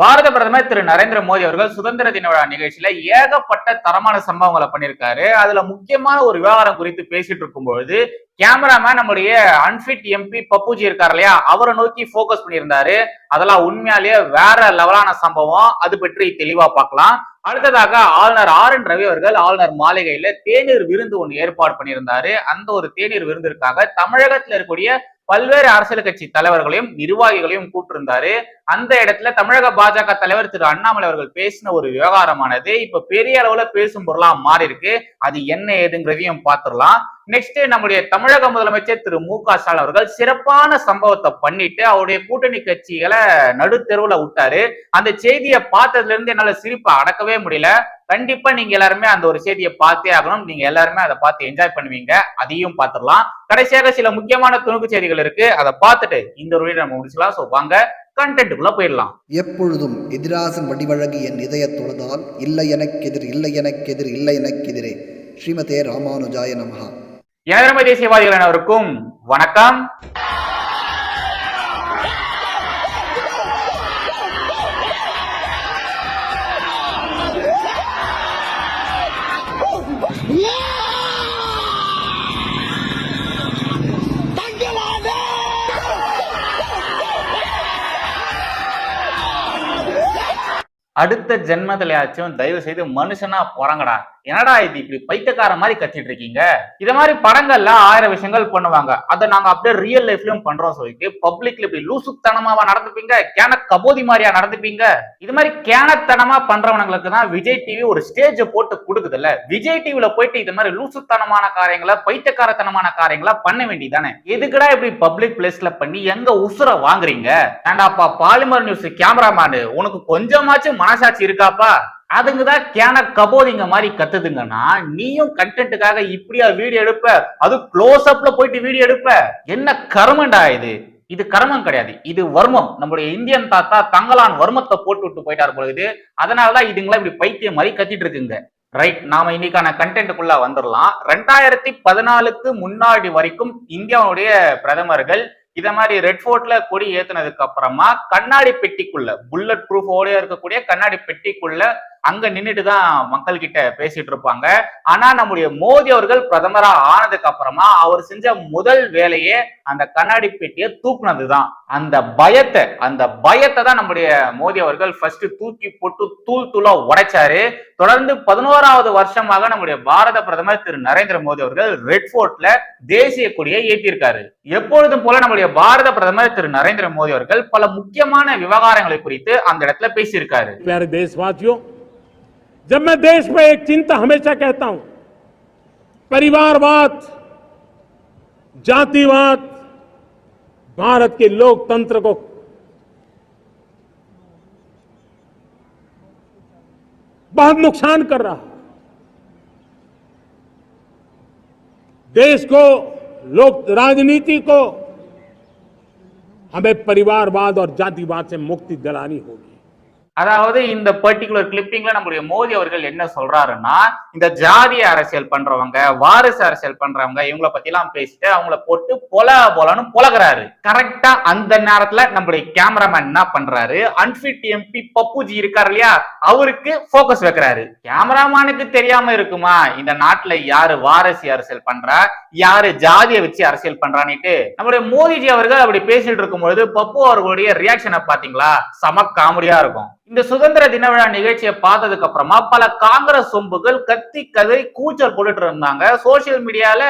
பாரத பிரதமர் திரு நரேந்திர மோடி அவர்கள் சுதந்திர தின விழா நிகழ்ச்சியில ஏகப்பட்ட தரமான சம்பவங்களை பண்ணியிருக்காரு. அதுல முக்கியமான ஒரு விவகாரம் குறித்து பேசிட்டு இருக்கும்பொழுது கேமராமேன் நம்முடைய அன்பிட் எம்பி பப்புஜி இருக்கார் இல்லையா? அவரை நோக்கி போக்கஸ் பண்ணியிருந்தாரு. அதெல்லாம் உண்மையாலேயே வேற லெவலான சம்பவம். அது பற்றி தெளிவா பார்க்கலாம். அடுத்ததாக ஆளுநர் ஆர் என் ரவி அவர்கள் ஆளுநர் மாளிகையில தேநீர் விருந்து ஒன்று ஏற்பாடு பண்ணியிருந்தாரு. அந்த ஒரு தேநீர் விருந்திற்காக தமிழகத்தில் இருக்கக்கூடிய பல்வேறு அரசியல் கட்சி தலைவர்களையும் நிர்வாகிகளையும் கூட்டிருந்தாரு. அந்த இடத்துல தமிழக பாஜக தலைவர் திரு அண்ணாமலை அவர்கள் பேசின ஒரு விவகாரமானது இப்ப பெரிய அளவுல பேசும் பொருளா மாறி இருக்கு அது என்ன ஏதுங்கிறதையும் பார்த்துடலாம் நெக்ஸ்ட் நம்முடைய தமிழக முதலமைச்சர் திரு மு க ஸ்டாலின் அவர்கள் சிறப்பான சம்பவத்தை பண்ணிட்டு அவருடைய கூட்டணி கட்சிகளை நடுத்தெருவுல விட்டாரு. அந்த செய்தியை பார்த்ததுல இருந்து என்னால சிரிப்பை அடக்கவே முடியல. கண்டிப்பா நீங்க எல்லாருமே அந்த ஒரு செய்தியை பார்த்தே ஆகணும். நீங்க எல்லாருமே அதை பார்த்து என்ஜாய் பண்ணுவீங்க. அதையும் பார்த்துடலாம். கடைசியாக சில முக்கியமான துணுக்கு செய்திகள் இருக்கு. அதை பார்த்துட்டு இந்த ஒரு வீடியோ நம்ம முடிச்சுக்கலாம். ஸோ வாங்க கண்டென்ட்டுக்குள்ள போயிடலாம். எப்பொழுதும் எதிராசன் வடிவழகி என் இதயத் தொழுதால் இல்லை எனக்கெதிர் இல்லை எனக்கெதிர் இல்லை எனக்கெதிரே. ஸ்ரீமதே ராமானுஜாய நமஹா. எனதரமை தேசியவாதிகள் அனைவருக்கும் வணக்கம். அடுத்த ஜென்மத்திலையாச்சும் தயவு செய்து மனுஷனா பிறங்கடா. என்னடா இது இப்படி பைத்தியக்கார மாதிரி கத்திட்டு இருக்கீங்க? இது மாதிரி படங்கள்ல ஆயிரம் விஷயங்கள் பண்ணுவாங்க. அதை நாங்க அப்படியே ரியல் லைஃப்லயும் பண்றோம் சொல்லிட்டு பப்ளிக்ல இப்படி லூசுத்தனமாவா நடந்துப்பீங்க? கேன கபோதி மாதிரியா நடந்துப்பீங்க? இது மாதிரி கேனத்தனமா பண்றவனுங்களுக்கு தான் விஜய் டிவி ஒரு ஸ்டேஜ் போட்டு கொடுக்குதுல்ல. விஜய் டிவில போயிட்டு இது மாதிரி லூசுத்தனமான காரியங்களை பைத்தியக்காரத்தனமான காரியங்களை பண்ண வேண்டியதானே எதுக்குடா இப்படி பப்ளிக் பிளேஸ்ல பண்ணி எங்க உசுர வாங்குறீங்க? ஏண்டாப்பா பாலிமர் நியூஸ் கேமராமேனு உனக்கு கொஞ்சமாச்சும் மனசாட்சி இருக்காப்பா? அதுங்க தான் கேன கபோதிங்க மாதிரி கத்துதுங்கன்னா நீயும் கண்டென்ட்டுக்காக இப்படியா வீடியோ எடுப்ப? அது க்ளோஸ் அப்ல போயிட்டு வீடியோ எடுப்ப? என்ன கர்மண்டா இது? இது கர்மம் கிடையாது. இது வர்மம். நம்மளுடைய இந்தியன் தாத்தா தங்களான் வர்மத்தை போட்டு விட்டு போயிட்டார் பொழுது அதனாலதான் இதுங்களா இப்படி பைத்தியம் மாதிரி கத்திட்டு இருக்குங்க. ரைட் நாம இன்னைக்கான கண்டென்ட்டுக்குள்ள வந்துடலாம் ரெண்டாயிரத்தி பதினாலுக்கு முன்னாடி வரைக்கும் இந்தியாவுடைய பிரதமர்கள் இத மாதிரி ரெட் ஃபோர்ட்ல கொடி ஏத்துனதுக்கு அப்புறமா கண்ணாடி பெட்டிக்குள்ள புல்லட் ப்ரூஃபோட இருக்கக்கூடிய கண்ணாடி பெட்டிக்குள்ள அங்க நின்றுட்டு தான் மக்கள் கிட்ட பேசிட்டு இருப்பாங்க ஆனா நம்முடைய மோடி அவர்கள் பிரதமரா ஆனதுக்கு அப்புறமா அவர் செஞ்ச முதல் வேலையே அந்த கண்ணாடி பெட்டியை தூக்குனது தான் அந்த பயத்தை அந்த பயத்தை தான் நம்முடைய மோடி அவர்கள் ஃபர்ஸ்ட் தூக்கி போட்டு தூள் தூளா உடைச்சாரு. தொடர்ந்து பதினோராவது வருஷமாக நம்முடைய பாரத பிரதமர் திரு நரேந்திர மோடி அவர்கள் ரெட் போர்ட்ல தேசிய கொடியை ஏற்றியிருக்காரு எப்பொழுதும் போல நம்முடைய பாரத பிரதமர் திரு நரேந்திர மோடி அவர்கள் பல முக்கியமான விவகாரங்களை குறித்து அந்த இடத்துல பேசியிருக்காரு. जब मैं देश में एक चिंता हमेशा कहता हूँ, परिवारवाद, जातिवाद, भारत के लोकतंत्र को बहुत नुकसान कर रहा है। देश को, लोक, राजनीति को हमें परिवारवाद और जातिवाद से मुक्ति दिलानी होगी। அதாவது இந்த பர்டிகுலர் கிளிப்பிங்ல நம்முடைய மோடி அவர்கள் என்ன சொல்றாருன்னா இந்த ஜாதிய அரசியல் பண்றவங்க வாரிசு அரசியல் பண்றவங்க இவங்கள பத்தி எல்லாம் பேசிட்டு அவங்கள போட்டு பொல பொலன்னு புலகிறாரு. கரெக்டா அந்த நேரத்துல நம்முடைய கேமராமேன் என்ன பண்றாரு அன்பிட் எம்பி பப்புஜி இருக்காரு இல்லையா அவருக்கு போக்கஸ் வைக்கிறாரு. கேமராமேனுக்கு தெரியாம இருக்குமா இந்த நாட்டுல யாரு வாரிசு அரசியல் பண்றா யாரு ஜாதியை வச்சு அரசியல் பண்றான்னுட்டு. நம்முடைய மோடிஜி அவர்கள் அப்படி பேசிட்டு இருக்கும் பொழுது பப்பு அவர்களுடைய ரியாக்ஷனை பாத்தீங்களா செம காமெடியா இருக்கும். இந்த சுதந்திர தின விழா நிகழ்ச்சியை பார்த்ததுக்கு அப்புறமா பல காங்கிரஸ் சொம்புகள் கத்தி கதறி கூச்சல் போட்டுட்டு இருந்தாங்க. சோசியல் மீடியால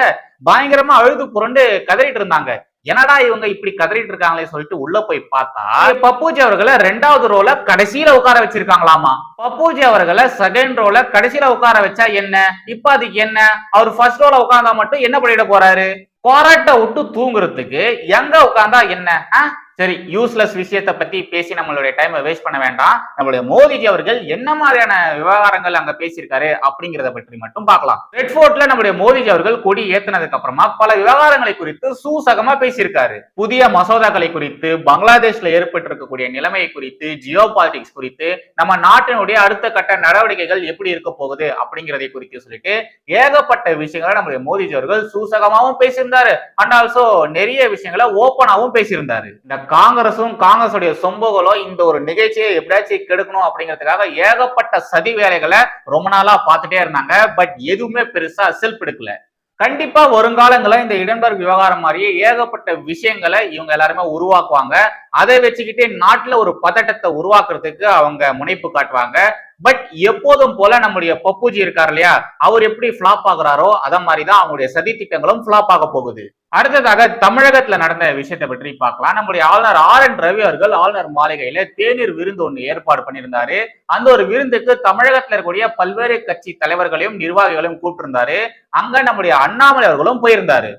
பயங்கரமா அழுது புரண்டு கதறிட்டு இருந்தாங்க. என்னடா இவங்க இப்படி கதறிட்டு இருக்காங்களே சொல்லிட்டு உள்ள போய் பார்த்தா பப்புஜி அவர்களை ரெண்டாவது ரோல கடைசியில உட்கார வச்சிருக்காங்களாமா? பப்புஜி அவர்களை செகண்ட் ரோல கடைசியில உட்கார வச்சா என்ன? இப்ப அதுக்கு என்ன? அவர் ஃபர்ஸ்ட் ரோல உட்கார்ந்தா மட்டும் என்ன பண்ணிட போறாரு? கொரட்டை விட்டு தூங்குறதுக்கு எங்க உட்கார்ந்தா என்ன? ஆ? சரி யூஸ்லெஸ் விஷயத்தை பத்தி பேசி நம்மளுடைய டைமை வேஸ்ட் பண்ண வேண்டாம். நம்மளுடைய மோடிஜி அவர்கள் என்ன மாதிரியான விவகாரங்கள் அங்க பேசியிருக்காரு அப்படிங்கறத பற்றி மட்டும் பார்க்கலாம். ரெட் போர்ட்ல நம்முடைய மோடிஜி அவர்கள் கொடி ஏத்தினதுக்கு அப்புறமா பல விவகாரங்களை குறித்து சூசகமா பேசியிருக்காரு. புதிய மசோதாக்களை குறித்து பங்களாதேஷ்ல ஏற்பட்டிருக்கக்கூடிய நிலைமையை குறித்து ஜியோ பாலிடிக்ஸ் குறித்து நம்ம நாட்டினுடைய அடுத்த கட்ட நடவடிக்கைகள் எப்படி இருக்க போகுது அப்படிங்கறதை குறித்து சொல்லிட்டு ஏகப்பட்ட விஷயங்களை நம்முடைய மோடிஜி அவர்கள் சூசகமாவும் பேசியிருந்தாரு. அண்ட் ஆல்சோ நிறைய விஷயங்களை ஓப்பனாகவும் பேசியிருந்தாரு. இந்த காங்கிரசும் காங்கிரஸுடைய சொம்புகளோ இந்த ஒரு நிகழ்ச்சியை எப்படியாச்சும் கெடுக்கணும் அப்படிங்கிறதுக்காக ஏகப்பட்ட சதி வேலைகளை ரொம்ப நாளா பார்த்துட்டே இருந்தாங்க. பட் எதுவுமே பெருசா செல்ஃப் எடுக்கல. கண்டிப்பா வருங்காலங்களில் இந்த இடம்பெயர் விவகாரம் மாதிரியே ஏகப்பட்ட விஷயங்களை இவங்க எல்லாருமே உருவாக்குவாங்க. அதை வச்சுக்கிட்டே நாட்டுல ஒரு பதட்டத்தை உருவாக்குறதுக்கு அவங்க முனைப்பு காட்டுவாங்க. பட் எப்போதும் போல நம்முடைய பப்புஜி இருக்கார் இல்லையா? அவர் எப்படி ஃபிளாப் ஆகுறாரோ அத மாதிரிதான் அவங்களுடைய சதி திட்டங்களும் ஃபிளாப் ஆக போகுது. அடுத்ததாக தமிழகத்துல நடந்த விஷயத்தை பற்றி பார்க்கலாம். நம்முடைய ஆளுநர் ஆர் என் ரவி அவர்கள் ஆளுநர் மாளிகையில தேநீர் விருந்து ஒன்று ஏற்பாடு பண்ணியிருந்தாரு. அந்த ஒரு விருந்துக்கு தமிழகத்துல இருக்கக்கூடிய பல்வேறு கட்சி தலைவர்களையும் நிர்வாகிகளையும் கூப்பிட்டிருந்தாரு. அங்க நம்முடைய அண்ணாமலை அவர்களும் போயிருந்தாரு.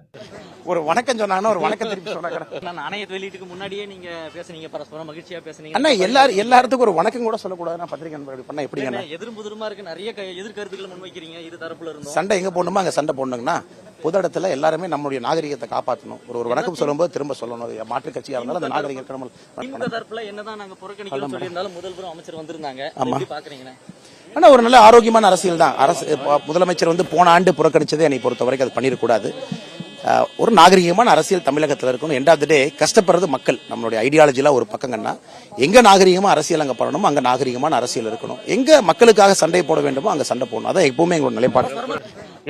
ஒரு வணக்கம் சொன்னாங்கன்னா ஒரு வணக்கம் திருப்பி சொன்னாங்க நாணயத்தை வெளியீட்டுக்கு முன்னாடியே நீங்க பேசுனீங்க பரஸ்பரம் மகிழ்ச்சியா பேசுனீங்க. அண்ணா எல்லாரும் எல்லாத்துக்கும் ஒரு வணக்கம் கூட சொல்லக்கூடாது நான் பத்திரிக்கை நண்பர் இப்படி பண்ணா அண்ணா? எதிரும் புதிருமா இருக்கு நிறைய எதிர்கருத்துக்களை முன்வைக்கிறீங்க இரு தரப்புல இருந்தும். சண்டை எங்க போடணுமோ? அங்க சண்டை போடணுங்கண்ணா. பொது இடத்துல எல்லாருமே நம்மளுடைய நாகரிகத்தை காப்பாற்றணும். ஒரு ஒரு வணக்கம் சொல்லும்போது திரும்ப சொல்லணும். மாற்று கட்சியா இருந்தாலும் அந்த நாகரிகம் திமுக தரப்புல என்னதான் நாங்க புறக்கணிக்கிறோம் சொல்லியிருந்தாலும் முதல்வரும் அமைச்சர் வந்திருந்தாங்க. எப்படி பாக்குறீங்கண்ணா? ஆனா ஒரு நல்ல ஆரோக்கியமான அரசியல் தான் அரசு முதலமைச்சர் வந்து போன ஆண்டு புறக்கணிச்சது என்னை பொறுத்த வரைக்கும் அது பண்ணிடக்கூடாது. ஒரு நாகரிகமான அரசியல் தமிழகத்தில் இருக்கணும். எண்ட் ஆஃப் த டே கஷ்டப்படுறது மக்கள். நம்மளுடைய ஐடியாலஜிலாம் ஒரு பக்கங்கன்னா எங்க நாகரிகமா அரசியல் அங்கே பண்ணணுமோ அங்க நாகரிகமான அரசியல் இருக்கணும். எங்க மக்களுக்காக சண்டை போட வேண்டுமோ அங்க சண்டை போடணும். அதான் எப்பவுமே எங்களோட நிலைப்பாடு.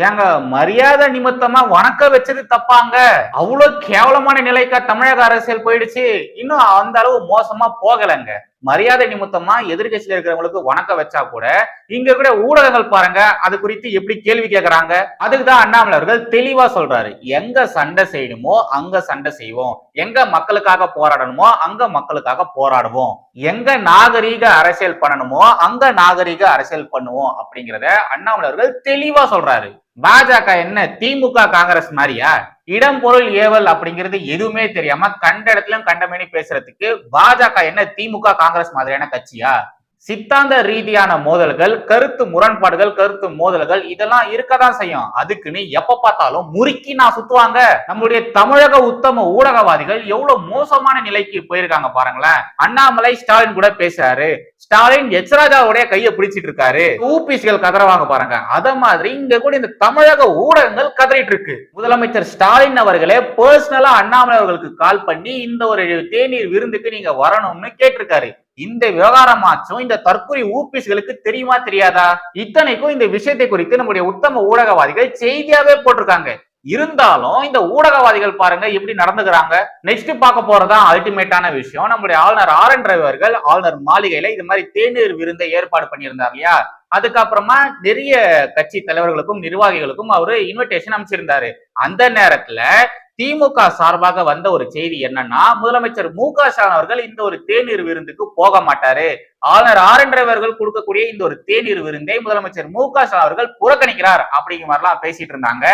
ஏங்க மரியாதை நிமித்தமா வணக்க வச்சது தப்பாங்க. அவ்வளவு கேவலமான நிலைக்கா தமிழக அரசியல் போயிடுச்சு. இன்னும் அந்த அளவு மோசமா போகலைங்க. மரியாதை நிமித்தமா எதிர்கட்சியில் இருக்கிறவங்களுக்கு வணக்கம் வச்சா கூட இங்க கூட ஊடகங்கள் பாருங்க அது குறித்து எப்படி கேள்வி கேட்கறாங்க அதுக்குதான் அண்ணாமலை அவர்கள் தெளிவா சொல்றாரு. எங்க சண்டை செய்யணுமோ அங்க சண்டை செய்வோம். எங்க மக்களுக்காக போராடணுமோ அங்க மக்களுக்காக போராடுவோம். எங்க நாகரீக அரசியல் பண்ணணுமோ அங்க நாகரீக அரசியல் பண்ணுவோம் அப்படிங்கிறத அண்ணாமலை அவர்கள் தெளிவா சொல்றாரு. பாஜக என்ன திமுக காங்கிரஸ் மாதிரியா? இடம் பொருள் ஏவல் அப்படிங்கிறது எதுவுமே தெரியாம கண்ட இடத்துல கண்டமேனி பேசுறதுக்கு பாஜக என்ன திமுக காங்கிரஸ் மாதிரியான கட்சியா? சித்தாந்த ரீதியான மோதல்கள் கருத்து முரண்பாடுகள் கருத்து மோதல்கள் இதெல்லாம் இருக்கதான் செய்யும். அதுக்குன்னு எப்ப பார்த்தாலும் முறுக்கி நான் சுத்துவாங்க. நம்மளுடைய தமிழக உத்தம ஊடகவாதிகள் எவ்வளவு மோசமான நிலைக்கு போயிருக்காங்க பாருங்களேன். அண்ணாமலை ஸ்டாலின் கூட பேசுறாரு. ஸ்டாலின் எச்ராஜாவுடைய கையை பிடிச்சிட்டு இருக்காரு. ஊபிசிகள் கதறவாங்க பாருங்க. அத மாதிரி இங்க கூட இந்த தமிழக ஊடகங்கள் கதறிட்டு இருக்கு. முதலமைச்சர் ஸ்டாலின் அவர்களே பர்சனலா அண்ணாமலை அவர்களுக்கு கால் பண்ணி இந்த ஒரு தேநீர் விருந்துக்கு நீங்க வரணும்னு கேட்டிருக்காரு. இந்த விவகாரமாச்சும் இந்த தற்கொலை ஊபிஸ்களுக்கு தெரியுமா தெரியாதா? இத்தனைக்கும் இந்த விஷயத்தை குறித்து நம்முடைய உத்தம ஊடகவாதிகள் செய்தியாவே போட்டிருக்காங்க. இருந்தாலும் இந்த ஊடகவாதிகள் பாருங்க எப்படி நடந்துக்கிறாங்க. நெக்ஸ்ட் பார்க்க போறதா அல்டிமேட்டான விஷயம். நம்மளுடைய ஆளுநர் ஆர் என் ரவி அவர்கள் ஆளுநர் மாளிகையில இது மாதிரி தேநீர் விருந்தை ஏற்பாடு பண்ணியிருந்தார் இல்லையா? அதுக்கப்புறமா நிறைய கட்சி தலைவர்களுக்கும் நிர்வாகிகளுக்கும் அவரு இன்விடேஷன் அமைச்சிருந்தாரு அந்த நேரத்துல திமுக சார்பாக வந்த ஒரு செய்தி என்னன்னா முதலமைச்சர் மு க ஸ்டாலின் அவர்கள் இந்த ஒரு தேநீர் விருந்துக்கு போக மாட்டாரு. ஆளுநர் ஆர் என் அவர்கள் கொடுக்கக்கூடிய இந்த ஒரு தேநீர் விருந்தை முதலமைச்சர் மு க ஸ்டாலின் அவர்கள் புறக்கணிக்கிறார் அப்படிங்கிற மாதிரிலாம் பேசிட்டு இருந்தாங்க.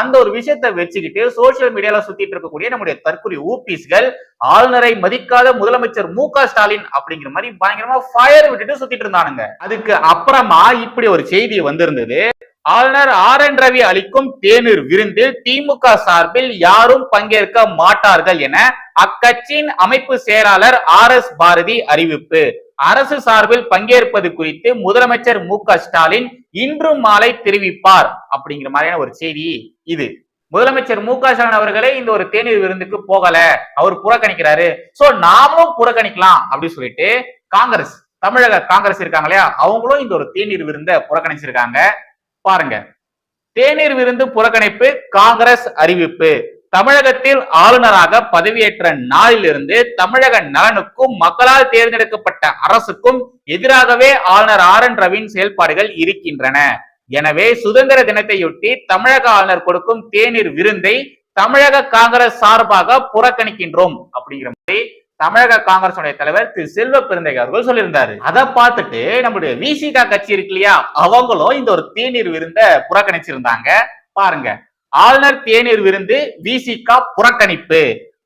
அந்த ஒரு விஷயத்தை வச்சுக்கிட்டு சோசியல் மீடியால சுத்திட்டு இருக்கக்கூடிய நம்முடைய தற்கொலை ஊபிஸ்கள் ஆளுநரை மதிக்காத முதலமைச்சர் மு க ஸ்டாலின் அப்படிங்கிற மாதிரி பயங்கரமா ஃபயர் விட்டுட்டு சுத்திட்டு இருந்தானுங்க. அதுக்கு அப்புறமா இப்படி ஒரு செய்தி வந்திருந்தது. ஆளுநர் ஆர் என் ரவி அளிக்கும் தேநீர் விருந்தில் திமுக சார்பில் யாரும் பங்கேற்க மாட்டார்கள் என அக்கட்சியின் அமைப்பு செயலாளர் ஆர் எஸ் பாரதி அறிவிப்பு. அரசு சார்பில் பங்கேற்பது குறித்து முதலமைச்சர் மு க ஸ்டாலின் இன்று மாலை தெரிவிப்பார் அப்படிங்கிற மாதிரியான ஒரு செய்தி இது. முதலமைச்சர் மு க ஸ்டாலின் அவர்களே இந்த ஒரு தேநீர் விருந்துக்கு போகல. அவர் புறக்கணிக்கிறாரு. சோ நாமளும் புறக்கணிக்கலாம் அப்படின்னு சொல்லிட்டு காங்கிரஸ் தமிழக காங்கிரஸ் இருக்காங்க இல்லையா? அவங்களும் இந்த ஒரு தேநீர் விருந்தை புறக்கணிச்சிருக்காங்க. பாருங்க. தேநீர் விருந்து புறக்கணிப்பு காங்கிரஸ் அறிவிப்பு. தமிழகத்தில் ஆளுநராக பதவியேற்ற நாளிலிருந்து தமிழக நலனுக்கும் மக்களால் தேர்ந்தெடுக்கப்பட்ட அரசுக்கும் எதிராகவே ஆளுநர் ஆர் என் ரவியின் செயல்பாடுகள் இருக்கின்றன. எனவே சுதந்திர தினத்தையொட்டி தமிழக ஆளுநர் கொடுக்கும் தேநீர் விருந்தை தமிழக காங்கிரஸ் சார்பாக புறக்கணிக்கின்றோம் அப்படிங்கிற மாதிரி தமிழக காங்கிரசுடைய தலைவர் திரு செல்வ பெருந்தகை அவர்கள் சொல்லியிருந்தாரு. அதை பார்த்துட்டு நம்முடைய விசிகா கட்சி இருக்கு இல்லையா? அவங்களும் இந்த ஒரு தேநீர் விருந்த புறக்கணிச்சிருந்தாங்க. பாருங்க. ஆளுநர் தேநீர் விருந்து விசிகா புறக்கணிப்பு.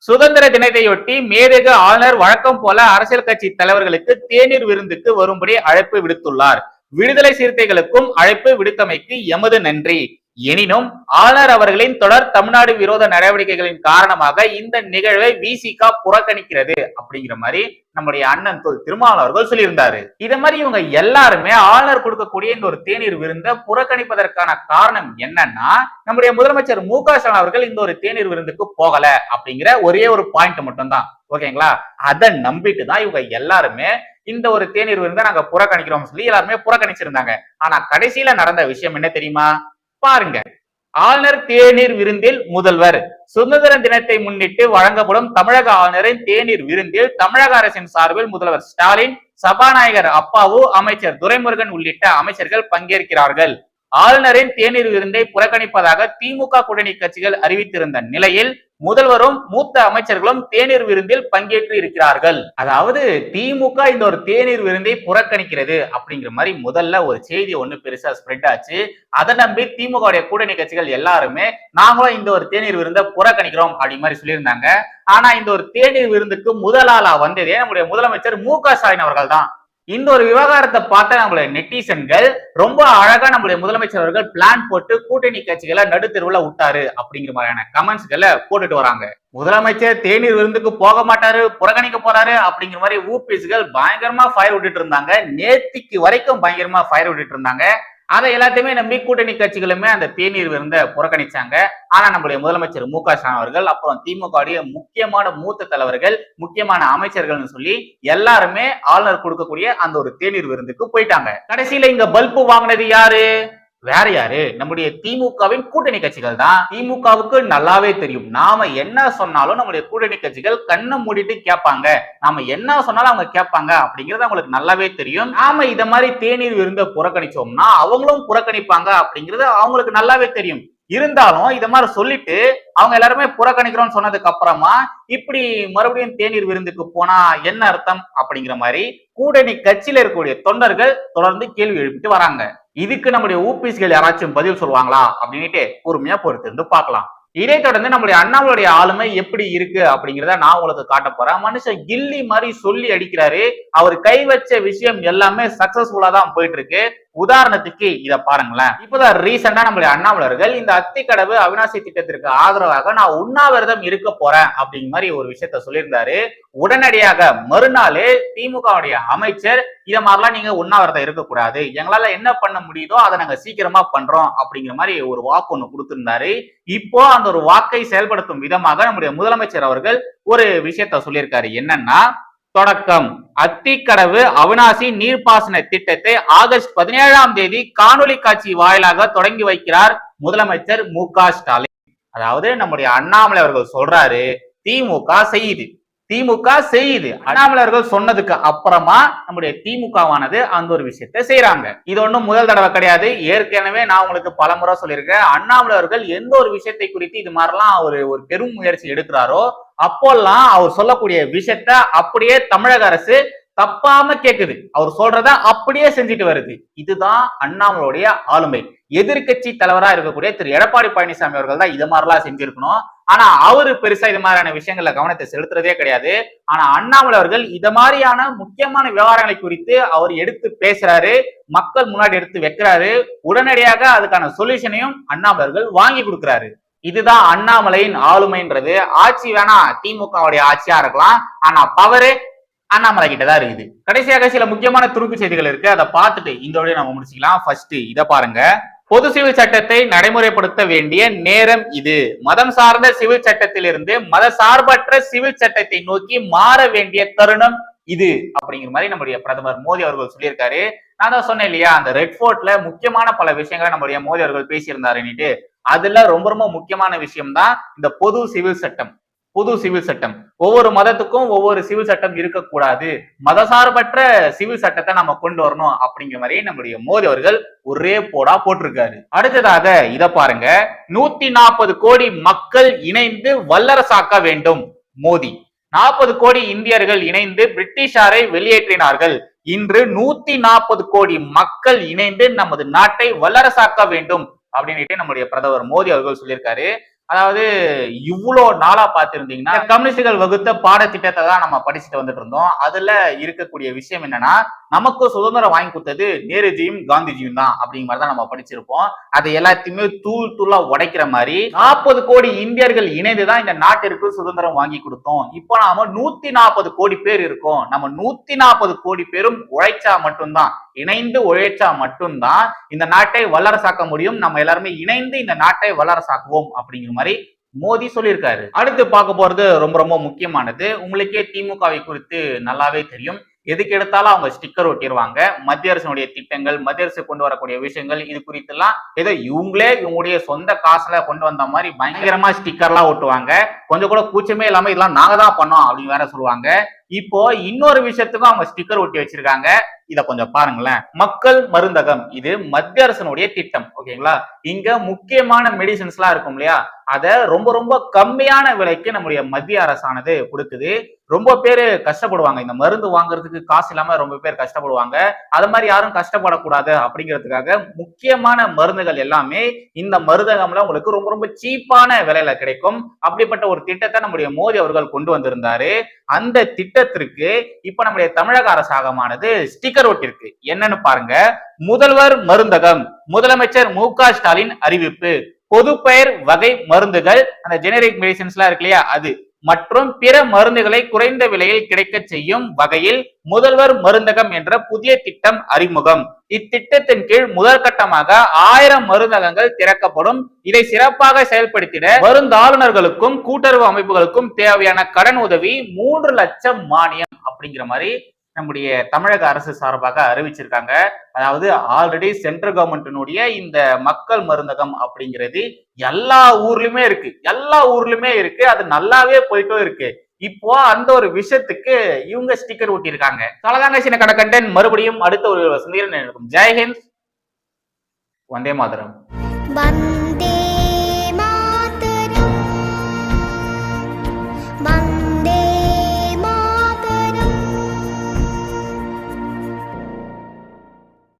சுதந்திர தினத்தையொட்டி மேதகு ஆளுநர் வழக்கம் போல அரசியல் கட்சி தலைவர்களுக்கு தேநீர் விருந்துக்கு வரும்படி அழைப்பு விடுத்துள்ளார். விடுதலை சிறுத்தைகளுக்கும் அழைப்பு விடுத்தமைக்கு எமது நன்றி. எனினும் ஆளுநர் அவர்களின் தொடர் தமிழ்நாடு விரோத நடவடிக்கைகளின் காரணமாக இந்த நிகழ்வை விசிகா புறக்கணிக்கிறது அப்படிங்கிற மாதிரி நம்முடைய அண்ணன் தொல் திருமாவளவர்கள் சொல்லியிருந்தாரு. இத மாதிரி இவங்க எல்லாருமே ஆளுநர் கொடுக்கக்கூடிய இந்த ஒரு தேநீர் விருந்த புறக்கணிப்பதற்கான காரணம் என்னன்னா நம்முடைய முதலமைச்சர் மு க ஸ்டாலின் அவர்கள் இந்த ஒரு தேநீர் விருந்துக்கு போகல அப்படிங்கிற ஒரே ஒரு பாயிண்ட் மட்டும்தான். ஓகேங்களா? அதை நம்பிட்டு தான் இவங்க எல்லாருமே இந்த ஒரு தேநீர் விருந்தை நாங்க புறக்கணிக்கிறோம் சொல்லி எல்லாருமே புறக்கணிச்சிருந்தாங்க. ஆனா கடைசியில நடந்த விஷயம் என்ன தெரியுமா? பாருங்க. ஆளுநர் தேநீர் விருந்தில் முதல்வர். சுதந்திர தினத்தை முன்னிட்டு வழங்கப்படும் தமிழக ஆளுநரின் தேநீர் விருந்தில் தமிழக அரசின் சார்பில் முதல்வர் ஸ்டாலின் சபாநாயகர் அப்பாவு அமைச்சர் துரைமுருகன் உள்ளிட்ட அமைச்சர்கள் பங்கேற்கிறார்கள். ஆளுநரின் தேநீர் விருந்தை புறக்கணிப்பதாக திமுக கூட்டணி கட்சிகள் அறிவித்திருந்த நிலையில் முதல்வரும் மூத்த அமைச்சர்களும் தேநீர் விருந்தில் பங்கேற்று இருக்கிறார்கள். அதாவது திமுக இந்த ஒரு தேநீர் விருந்தை புறக்கணிக்கிறது அப்படிங்கிற மாதிரி முதல்ல ஒரு செய்தி ஒண்ணு பெருசா ஸ்ப்ரெட் ஆச்சு. அதை நம்பி திமுக கூட்டணி கட்சிகள் எல்லாருமே நாங்களும் இந்த ஒரு தேநீர் விருந்தை புறக்கணிக்கிறோம் அப்படி மாதிரி சொல்லியிருந்தாங்க. ஆனா இந்த ஒரு தேநீர் விருந்துக்கு முதலாளா வந்ததே நம்முடைய முதலமைச்சர் மு க ஸ்டாலின் அவர்கள் தான் இந்த ஒரு விவகாரத்தை பார்த்த நம்மளுடைய நெட்டிசன்கள் ரொம்ப அழகா நம்மளுடைய முதலமைச்சர் அவர்கள் பிளான் போட்டு கூட்டணி கட்சிகளை நடுத்தெருவுல விட்டாரு அப்படிங்கிற மாதிரியான கமெண்ட்ஸ்களை போட்டுட்டு வராங்க. முதலமைச்சர் தேநீர் விருந்துக்கு போக மாட்டாரு புறக்கணிக்க போறாரு அப்படிங்கிற மாதிரி ஊபிஸ்கள் பயங்கரமா ஃபயர் விட்டுட்டு இருந்தாங்க. நேத்திக்கு வரைக்கும் பயங்கரமா ஃபயர் விட்டுட்டு இருந்தாங்க. அதை எல்லாத்தையுமே நம்பி கூட்டணி கட்சிகளுமே அந்த தேநீர் விருந்த புறக்கணிச்சாங்க. ஆனா நம்மளுடைய முதலமைச்சர் மு க ஸ்டாலின் அவர்கள் அப்புறம் திமுக முக்கியமான மூத்த தலைவர்கள் முக்கியமான அமைச்சர்கள்னு சொல்லி எல்லாருமே ஆளுநர் கொடுக்கக்கூடிய அந்த ஒரு தேநீர் விருந்துக்கு போயிட்டாங்க. கடைசியில இங்க பல்பு வாங்கினது யாரு? வேற யாரு? நம்முடைய திமுகவின் கூட்டணி கட்சிகள் தான். திமுகவுக்கு நல்லாவே தெரியும். நாம என்ன சொன்னாலும் நம்முடைய கூட்டணி கட்சிகள் கண்ணை மூடிட்டு கேட்பாங்க. நாம என்ன சொன்னாலும் அவங்க கேட்பாங்க அப்படிங்கறது அவங்களுக்கு நல்லாவே தெரியும். நாம இத மாதிரி தேநீர் விருந்த புறக்கணிச்சோம்னா அவங்களும் புறக்கணிப்பாங்க அப்படிங்கிறது அவங்களுக்கு நல்லாவே தெரியும். இருந்தாலும் இத மாதிரி சொல்லிட்டு அவங்க எல்லாருமே புறக்கணிக்கிறோம்னு சொன்னதுக்கு அப்புறமா இப்படி மறுபடியும் தேநீர் விருந்துக்கு போனா என்ன அர்த்தம் அப்படிங்கிற மாதிரி கூட்டணி கட்சியில இருக்கக்கூடிய தொண்டர்கள் தொடர்ந்து கேள்வி எழுப்பிட்டு வராங்க. இதுக்கு நம்முடைய ஊபிஸ்கள் யாராச்சும் பதில் சொல்லுவாங்களா அப்படின்னுட்டு பொறுமையா பொறுத்து இருந்து பார்க்கலாம். இதை தொடர்ந்து நம்முடைய அண்ணாவுடைய ஆளுமை எப்படி இருக்கு அப்படிங்கிறத நான் உங்களுக்கு காட்ட போறேன். மனுஷன் கில்லி மாதிரி சொல்லி அடிக்கிறாரு. அவர் கை வச்ச விஷயம் எல்லாமே சக்சஸ்ஃபுல்லா தான் போயிட்டு இருக்கு. உதாரணத்துக்கு இதை பாருங்களேன். இப்பதான் ரீசெண்டா நம்மளுடைய அண்ணாமலர்கள் இந்த அத்திக்கடவு அவினாசி திட்டத்திற்கு ஆதரவாக நான் உண்ணாவிரதம் இருக்க போறேன் அப்படிங்கிற மாதிரி ஒரு விஷயத்த சொல்லியிருந்தாரு. உடனடியாக மறுநாள் திமுகவுடைய அமைச்சர் இதை மாதிரிலாம் நீங்க உண்ணாவிரதம் இருக்கக்கூடாது. எங்களால என்ன பண்ண முடியுதோ அதை நாங்க சீக்கிரமா பண்றோம் அப்படிங்கிற மாதிரி ஒரு வாக்கு ஒண்ணு கொடுத்திருந்தாரு. இப்போ அந்த ஒரு வாக்கை செயல்படுத்தும் விதமாக நம்முடைய முதலமைச்சர் அவர்கள் ஒரு விஷயத்த சொல்லியிருக்காரு. என்னன்னா தொடக்கம். அத்திக்கடவு அவினாசி நீர்ப்பாசன திட்டத்தை ஆகஸ்ட் பதினேழாம் தேதி காணொலி காட்சி வாயிலாக தொடங்கி வைக்கிறார் முதலமைச்சர் மு க ஸ்டாலின். அதாவது நம்முடைய அண்ணாமலை அவர்கள் சொல்றாரு திமுக செய்யுது திமுக செய்யுது. அண்ணாமலர்கள் சொன்னதுக்கு அப்புறமா நம்முடைய திமுகவானது அந்த ஒரு விஷயத்தை செய்யறாங்க இது ஒண்ணும் முதல் தடவை கிடையாது. ஏற்கனவே நான் உங்களுக்கு பலமுறை சொல்லியிருக்கேன். அண்ணாமலர்கள் எந்த ஒரு விஷயத்தை குறித்து இது மாதிரிலாம் ஒரு ஒரு பெரும் முயற்சி எடுக்கிறாரோ அப்போல்லாம் அவர் சொல்லக்கூடிய விஷயத்த அப்படியே தமிழக அரசு தப்பாம கேக்குது. அவர் சொல்றத அப்படியே செஞ்சுட்டு வருது. இதுதான் அண்ணாமலையுடைய ஆளுமை. எதிர்க்கட்சி தலைவரா இருக்கக்கூடிய திரு. எடப்பாடி பழனிசாமி அவர்கள் தான் இது மாதிரிலாம் செஞ்சிருக்கணும். ஆனா அவரு பெருசா இது மாதிரியான விஷயங்கள்ல கவனத்தை செலுத்துறதே கிடையாது. ஆனா அண்ணாமலை அவர்கள் இத மாதிரியான முக்கியமான விவகாரங்களை குறித்து அவர் எடுத்து பேசுறாரு மக்கள் முன்னாடி எடுத்து வைக்கிறாரு. உடனடியாக அதுக்கான சொல்யூஷனையும் அண்ணாமலை அவர்கள் வாங்கி கொடுக்கிறாரு. இதுதான் அண்ணாமலையின் ஆளுமைன்றது. ஆட்சி வேணா திமுகவுடைய ஆட்சியா இருக்கலாம். ஆனா பவரு அண்ணாமலை கிட்ட தான் இருக்குது. கடைசியாக சில முக்கியமான துருப்பு செய்திகள் இருக்கு. அதை பார்த்துட்டு இந்த வழியை நம்ம முடிச்சுக்கலாம். ஃபர்ஸ்ட் இதை பாருங்க. பொது சிவில் சட்டத்தை நடைமுறைப்படுத்த வேண்டிய நேரம் இது. மதம் சார்ந்த சிவில் சட்டத்திலிருந்து மத சார்பற்ற சிவில் சட்டத்தை நோக்கி மாற வேண்டிய தருணம் இது அப்படிங்கிற மாதிரி நம்முடைய பிரதமர் மோடி அவர்கள் சொல்லியிருக்காரு. நான் தான் சொன்னேன் இல்லையா அந்த ரெட் போர்ட்ல முக்கியமான பல விஷயங்களை நம்முடைய மோடி அவர்கள் பேசியிருந்தாருன்னுட்டு. அதுல ரொம்ப ரொம்ப முக்கியமான விஷயம் தான் இந்த பொது சிவில் சட்டம். புது சிவில் சட்டம். ஒவ்வொரு மதத்துக்கும் ஒவ்வொரு சிவில் சட்டம் இருக்கக்கூடாது. மதசார்பற்ற சிவில் சட்டத்தை நம்ம கொண்டு வரணும் அப்படிங்கிற மாதிரி நம்முடைய மோடி அவர்கள் ஒரே போடா போட்டிருக்காரு. அடுத்ததாக இத பாருங்க. நூத்தி நாற்பது கோடி மக்கள் இணைந்து வல்லரசாக்க வேண்டும். மோடி. நாற்பது கோடி இந்தியர்கள் இணைந்து பிரிட்டிஷாரை வெளியேற்றினார்கள். இன்று நூத்தி நாற்பது கோடி மக்கள் இணைந்து நமது நாட்டை வல்லரசாக்க வேண்டும். அப்படின்னுட்டு நம்முடைய பிரதமர் மோடி அவர்கள் சொல்லியிருக்காரு. அதாவது இவ்வளோ நாளா பார்த்திருந்தீங்கன்னா கம்யூனிஸ்டுகள் வகுத்த பாடத்திட்டத்தை தான் நம்ம படிச்சுட்டு வந்துட்டு இருந்தோம் அதுல இருக்கக்கூடிய விஷயம் என்னன்னா நமக்கு சுதந்திரம் வாங்கி கொடுத்தது நேருஜியும் காந்திஜியும் தான் அப்படிங்கிற மாதிரி தான் நம்ம படிச்சிருப்போம். அதை எல்லாத்தையுமே தூள் தூளா உடைக்கிற மாதிரி நாற்பது கோடி இந்தியர்கள் இணைந்துதான் இந்த நாட்டிற்கு சுதந்திரம் வாங்கி கொடுத்தோம். இப்போ நாம நூத்தி நாற்பது கோடி பேர் இருக்கோம். நம்ம நூத்தி நாற்பது கோடி பேரும் உழைச்சா மட்டும்தான் இணைந்து உழைச்சா மட்டும்தான் இந்த நாட்டை வல்லரசாக்க முடியும். நம்ம எல்லாருமே இணைந்து இந்த நாட்டை வல்லரசாக்குவோம் அப்படிங்கிற மாதிரி மோடி சொல்லியிருக்காரு. அடுத்து பார்க்க போறது ரொம்ப ரொம்ப முக்கியமானது. உங்களுக்கே திமுகவை குறித்து நல்லாவே தெரியும். எதுக்கு எடுத்தாலும் அவங்க ஸ்டிக்கர் ஒட்டிடுவாங்க மத்திய அரசினுடைய திட்டங்கள் மத்திய அரசு கொண்டு வரக்கூடிய விஷயங்கள் இது குறித்தெல்லாம் ஏதோ இவங்களே இவங்களுடைய சொந்த காசுல கொண்டு வந்த மாதிரி பயங்கரமா ஸ்டிக்கர்லாம் ஒட்டுவாங்க. கொஞ்சம் கூட கூச்சமே இல்லாம இதெல்லாம் நாங்க தான் பண்ணோம் அப்படின்னு வேற சொல்லுவாங்க. இப்போ இன்னொரு விஷயத்துக்கும் அவங்க ஸ்டிக்கர் ஒட்டி வச்சிருக்காங்க. இத கொஞ்சம் பாருங்களேன். மக்கள் மருந்தகம் இது மத்திய அரசினுடைய திட்டம் ஓகேங்களா? இங்க முக்கியமான மெடிசின்ஸ் எல்லாம் இருக்கும் இல்லையா? அத ரொம்ப ரொம்ப கம்மியான விலைக்கு நம்முடைய மத்திய அரசானது கொடுக்குது. ரொம்ப பேர் கஷ்டப்படுவாங்க. இந்த மருந்து வாங்குறதுக்கு காசு இல்லாம ரொம்ப பேர் கஷ்டப்படுவாங்க. அது மாதிரி யாரும் கஷ்டப்படக்கூடாது அப்படிங்கிறதுக்காக முக்கியமான மருந்துகள் எல்லாமே இந்த மருந்தகம்ல உங்களுக்கு ரொம்ப ரொம்ப சீப்பான விலையில கிடைக்கும். அப்படிப்பட்ட ஒரு திட்டத்தை நம்முடைய மோடி அவர்கள் கொண்டு வந்திருந்தாரு. அந்த திட்டத்திற்கு இப்ப நம்முடைய தமிழக அரசாங்கமானது ஸ்டிக்கர் ஒட்டிருக்கு. என்னன்னு பாருங்க. முதல்வர் மருந்தகம். முதலமைச்சர் மு க ஸ்டாலின் அறிவிப்பு. பொது பெயர் வகை மருந்துகள். அந்த ஜெனரிக் மெடிசன்ஸ்லாம் இருக்கு இல்லையா? அது. மற்றும் பிற மருந்துகளை குறைந்த விலையில் கிடைக்க செய்யும் வகையில் முதல்வர் மருந்தகம் என்ற புதிய திட்டம் அறிமுகம். இத்திட்டத்தின் கீழ் முதற்கட்டமாக ஆயிரம் மருந்தகங்கள் திறக்கப்படும். இதை சிறப்பாக செயல்படுத்திட மருந்தாளுநர்களுக்கும் கூட்டுறவு அமைப்புகளுக்கும் தேவையான கடன் உதவி மூன்று லட்சம் மானியம் அப்படிங்கிற மாதிரி நம்முடைய தமிழக அரசு சார்பாக அறிவிச்சிருக்காங்க. அதாவது ஆல்ரெடி சென்ட்ரல் கவர்மெண்ட்டினுடைய இந்த மக்கள் மருந்தகம் அப்படிங்கிறது எல்லா ஊர்லயுமே இருக்கு. எல்லா ஊர்லயுமே இருக்கு. அது நல்லாவே போயிட்டும் இருக்கு. இப்போ அந்த ஒரு விஷயத்துக்கு இவங்க ஸ்டிக்கர் ஒட்டியிருக்காங்க. அவ்வளவுதாங்க சின்ன கடக்கண்டன் மறுபடியும் அடுத்த ஒரு சந்தேகம் இருக்கும் ஜெய்ஹிந்த் வந்தே மாதரம். வந்த